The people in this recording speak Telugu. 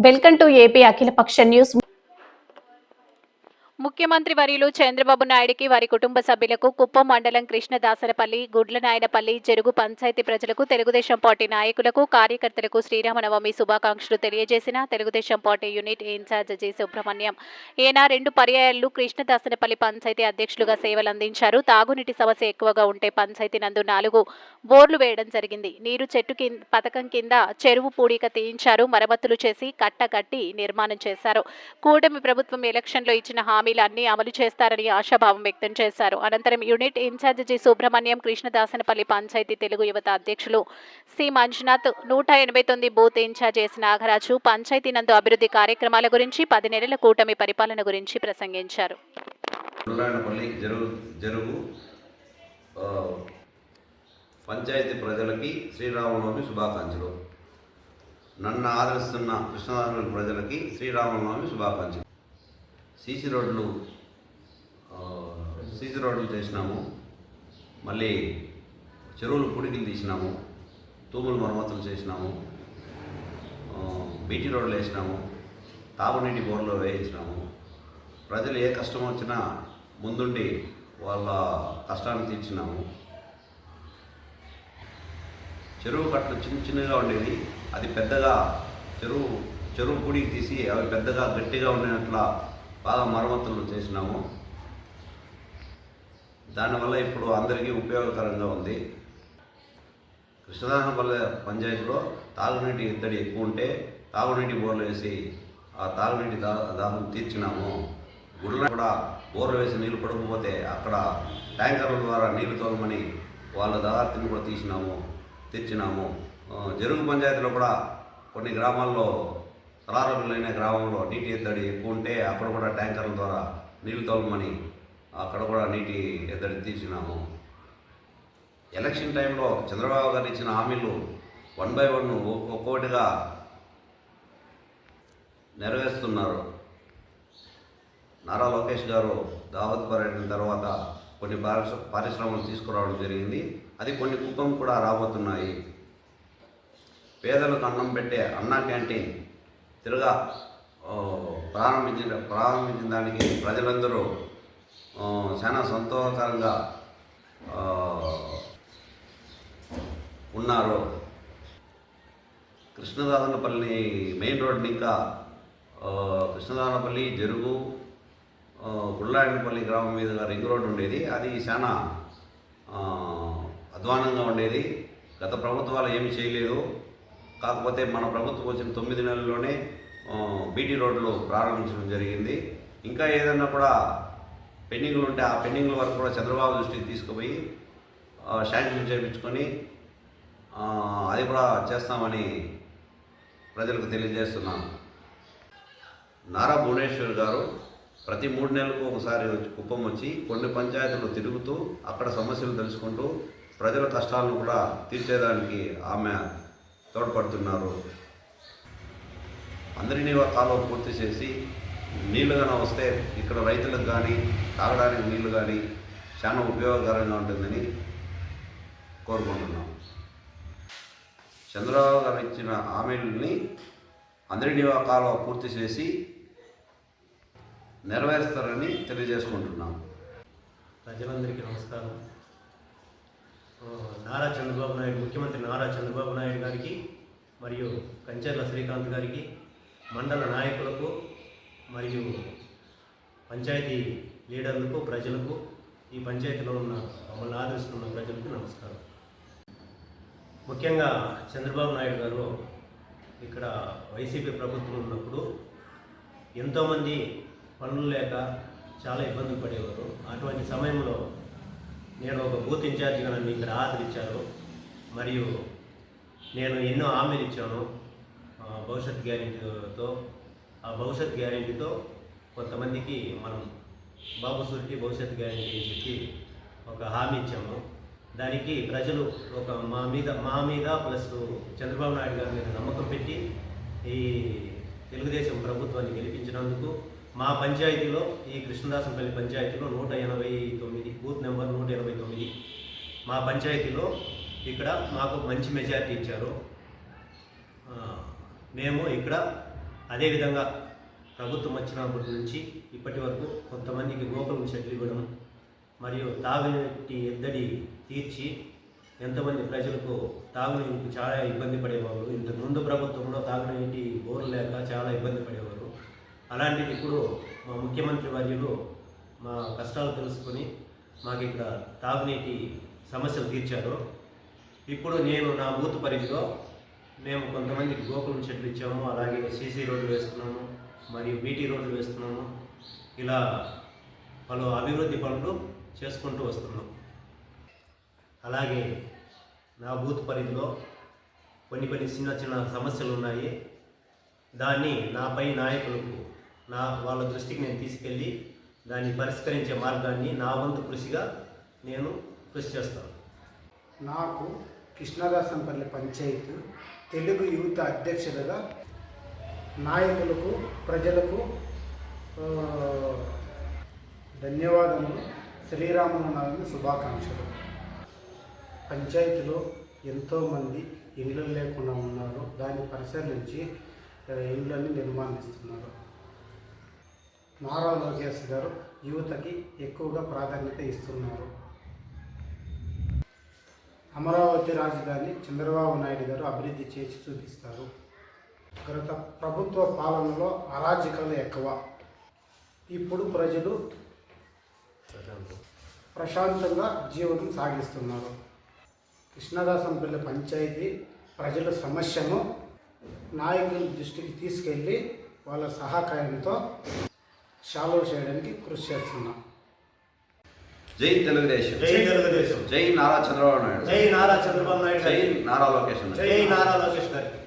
వెల్కమ్ టు ఏపీ అఖిలపక్ష న్యూస్ ముఖ్యమంత్రి వర్యులు చంద్రబాబు నాయుడికి వారి కుటుంబ సభ్యులకు కుప్పం మండలం కృష్ణదాసరపల్లి గుడ్లనాయనపల్లి జరుగు పంచాయతీ ప్రజలకు తెలుగుదేశం పార్టీ నాయకులకు కార్యకర్తలకు శ్రీరామనవమి శుభాకాంక్షలు తెలియజేసిన Telugudesam party unit incharge G. Subrahmanyam. ఈయన రెండు పర్యాయాలు కృష్ణదాసరపల్లి పంచాయతీ అధ్యక్షులుగా సేవలందించారు. తాగునీటి సమస్య ఎక్కువగా ఉంటే పంచాయతీ నందు నాలుగు బోర్లు వేయడం జరిగింది. నీరు చెట్టు కింద పథకం కింద చెరువు పూడిక తీయించారు. మరమ్మతులు చేసి కట్ట కట్టి నిర్మాణం చేశారు. కూటమి ప్రభుత్వం ఎలక్షన్లో ఇచ్చిన హామీలు అన్ని అమలు చేస్తారని ఆశాభావం వ్యక్తం చేశారు. అనంతరం unit incharge G. Subrahmanyam Krishnadasanapalli panchayat Telugu యువత అధ్యక్షులు సి. మంజునాథ్ నూట ఎనభై తొమ్మిది booth incharge S Nagaraju panchayat నందు అభివృద్ధి కార్యక్రమాల గురించి పది నెలల కూటమి పరిపాలన గురించి ప్రసంగించారు. పంచాయతీ ప్రజలకి శ్రీరామనవమి శుభాకాంక్షలు. నన్ను ఆదరిస్తున్న కృష్ణదానపల్లి ప్రజలకి శ్రీరామనవమి శుభాకాంక్షలు. సీసీ రోడ్లు ఆ, సీసీ రోడ్లు చేసినాము. మళ్ళీ చెరువులు పుడికిలు తీసినాము. తూములు మరమ్మతులు చేసినాము. బీటీ రోడ్లు వేసినాము. తాగునీటి బోర్లు వేయించినాము. ప్రజలు ఏ కష్టం వచ్చినా ముందుండి వాళ్ళ కష్టాన్ని తీర్చినాము. చెరువు కట్టలు చిన్న చిన్నగా ఉండేది. అది పెద్దగా చెరువు చెరువు గుడికి తీసి అవి పెద్దగా గట్టిగా ఉండేట్లా బాగా మరమ్మతులు చేసినాము. దానివల్ల ఇప్పుడు అందరికీ ఉపయోగకరంగా ఉంది. కృష్ణదానపల్లె పంచాయతీలో తాగునీటి ఇద్దడి ఎక్కువ ఉంటే తాగునీటి బోర్లు వేసి ఆ తాగునీటి దా దాహం తీర్చినాము. గుళ్ళ కూడా బోర్లు వేసి నీళ్ళు పడకపోతే అక్కడ ట్యాంకర్ల ద్వారా నీళ్ళు తోలమని వాళ్ళ దాహార్తిని కూడా తీసినాము తీర్చినాము జరుగు పంచాయతీలో కూడా కొన్ని గ్రామాల్లో తలారబిల్లైన గ్రామంలో నీటి ఎద్దడి ఎక్కువ ఉంటే అక్కడ కూడా ట్యాంకర్ల ద్వారా నీళ్ళు తోలమని అక్కడ కూడా నీటి ఎద్దడి తీర్చినాము. ఎలక్షన్ టైంలో చంద్రబాబు గారు ఇచ్చిన హామీలు వన్ బై వన్ ఒక్కొక్కటిగా నెరవేరుస్తున్నారు. నారా లోకేష్ గారు దావత్ పర్యటన తర్వాత కొన్ని పారిశ్ర పారిశ్రమలు తీసుకురావడం జరిగింది. అది కొన్ని కుప్పం కూడా రాబోతున్నాయి. పేదలకు అన్నం పెట్టే అన్నా క్యాంటీన్ తిరగా ప్రారంభించిన ప్రారంభించిన దానికి ప్రజలందరూ చాలా సంతోషకరంగా ఉన్నారు. కృష్ణదాదనపల్లి మెయిన్ రోడ్ని ఇంకా కృష్ణదానపల్లి కృష్ణదాదనపల్లి జరుగు గుళ్ళాయనపల్లి గ్రామం మీదుగా రింగ్ రోడ్ ఉండేది. అది చాలా అధ్వానంగా ఉండేది. గత ప్రభుత్వాలు ఏమి చేయలేదు. కాకపోతే మన ప్రభుత్వం వచ్చిన తొమ్మిది నెలల్లోనే బీటీ రోడ్లు ప్రారంభించడం జరిగింది. ఇంకా ఏదన్నా కూడా పెండింగ్లు ఉంటే ఆ పెండింగ్ల వరకు కూడా చంద్రబాబు దృష్టికి తీసుకుపోయి శాంక్షన్ చేయించుకొని అది కూడా చేస్తామని ప్రజలకు తెలియజేస్తున్నాను. నారా భువనేశ్వర్ గారు ప్రతి మూడు నెలలకు ఒకసారి కుప్పం వచ్చి కొన్ని పంచాయతీలు తిరుగుతూ అక్కడ సమస్యలు తెలుసుకుంటూ ప్రజల కష్టాలను కూడా తీర్చేదానికి ఆమె తోడ్పడుతున్నారు. అందరినీ కాలువ పూర్తి చేసి నీళ్ళు కానీ వస్తే ఇక్కడ రైతులకు కానీ తాగడానికి నీళ్ళు కానీ చాలా ఉపయోగకరంగా ఉంటుందని కోరుకుంటున్నాం. చంద్రబాబు గారు ఇచ్చిన హామీలని అందరి కాలువ పూర్తి చేసి నెరవేరుస్తారని తెలియజేసుకుంటున్నాం. ప్రజలందరికీ నమస్కారం. నారా చంద్రబాబు నాయుడు ముఖ్యమంత్రి నారా చంద్రబాబు నాయుడు గారికి మరియు కంచెర్ల శ్రీకాంత్ గారికి మండల నాయకులకు మరియు పంచాయతీ లీడర్లకు ప్రజలకు ఈ పంచాయతీలో ఉన్న మమ్మల్ని ఆదరిస్తున్న ప్రజలకు నమస్కారం. ముఖ్యంగా చంద్రబాబు నాయుడు గారు ఇక్కడ వైసీపీ ప్రభుత్వం ఉన్నప్పుడు ఎంతోమంది పనులు లేక చాలా ఇబ్బందులు పడేవారు. అటువంటి సమయంలో నేను ఒక బూత్ ఇన్ఛార్జిగా నన్ను ఇక్కడ ఆదరించారు మరియు నేను ఎన్నో హామీలు ఇచ్చాను. భవిష్యత్ గ్యారెంటీతో ఆ భవిష్యత్ గ్యారెంటీతో కొంతమందికి మనం బాబు సూరికి భవిష్యత్ గ్యారెంటీ అని చెప్పి ఒక హామీ ఇచ్చాము. దానికి ప్రజలు ఒక మా మీద మా మీద ప్లస్ చంద్రబాబు నాయుడు గారి మీద నమ్మకం పెట్టి ఈ తెలుగుదేశం ప్రభుత్వాన్ని గెలిపించినందుకు మా పంచాయతీలో ఈ కృష్ణదాసంపల్లి పంచాయతీలో నూట ఎనభై తొమ్మిది బూత్ నెంబర్ నూట ఎనభై తొమ్మిది. మా పంచాయతీలో ఇక్కడ మాకు మంచి మెజారిటీ ఇచ్చారు. మేము ఇక్కడ అదేవిధంగా ప్రభుత్వం వచ్చినప్పటి నుంచి ఇప్పటి వరకు కొంతమందికి గోకులం షెడ్లు ఇవ్వడం మరియు తాగునీటి ఎద్దడి తీర్చి ఎంతమంది ప్రజలకు తాగునీటికి చాలా ఇబ్బంది పడేవారు ఇంతకు ముందు ప్రభుత్వంలో తాగునీటి బోర్లు లేక చాలా ఇబ్బంది పడేవారు అలాంటిది ఇప్పుడు మా ముఖ్యమంత్రి వర్యులు మా కష్టాలు తెలుసుకొని మాకు ఇక్కడ తాగునీటి సమస్యలు తీర్చారు. ఇప్పుడు నేను నా బూత్ పరిధిలో మేము కొంతమందికి గోకులం చెట్లు ఇచ్చాము అలాగే సీసీ రోడ్లు వేస్తున్నాము మరియు బీటీ రోడ్లు వేస్తున్నాము. ఇలా పలు అభివృద్ధి పనులు చేసుకుంటూ వస్తున్నాం. అలాగే నా బూత్ పరిధిలో కొన్ని కొన్ని చిన్న చిన్న సమస్యలు ఉన్నాయి. దాన్ని నాపై నాయకులకు నా వాళ్ళ దృష్టికి నేను తీసుకెళ్ళి దాన్ని పరిష్కరించే మార్గాన్ని నా వంతు కృషిగా నేను కృషి చేస్తాను. నాకు కృష్ణదాసంపల్లి పంచాయతీ తెలుగు యువత అధ్యక్షులుగా నాయకులకు ప్రజలకు ధన్యవాదములు. శ్రీరామనవమి శుభాకాంక్షలు. పంచాయతీలో ఎంతోమంది ఇండ్లు లేకుండా ఉన్నారు. దాన్ని పరిశీలించి ఇండ్లని ఇళ్ళని నిర్మాణిస్తున్నారు. నారా లోకేష్ గారు యువతకి ఎక్కువగా ప్రాధాన్యత ఇస్తున్నారు. అమరావతి రాజధాని చంద్రబాబు నాయుడు గారు అభివృద్ధి చేసి చూపిస్తారు. గత ప్రభుత్వ పాలనలో అరాజకాలు ఎక్కువ. ఇప్పుడు ప్రజలు ప్రశాంతంగా జీవనం సాగిస్తున్నారు. కృష్ణదాసంపల్లి పంచాయతీ ప్రజల సమస్యను నాయకుల దృష్టికి తీసుకెళ్ళి వాళ్ళ సహకారంతో సాల్వ్ చేయడానికి కృషి చేస్తున్నాం. జై తెలుగుదేశం. జై తెలుగుదేశం. జై నారా చంద్రబాబు నాయుడు. జై నారా చంద్రబాబు నాయుడు జై నారా లోకేష్. జై నారా లోకేష్ గారికి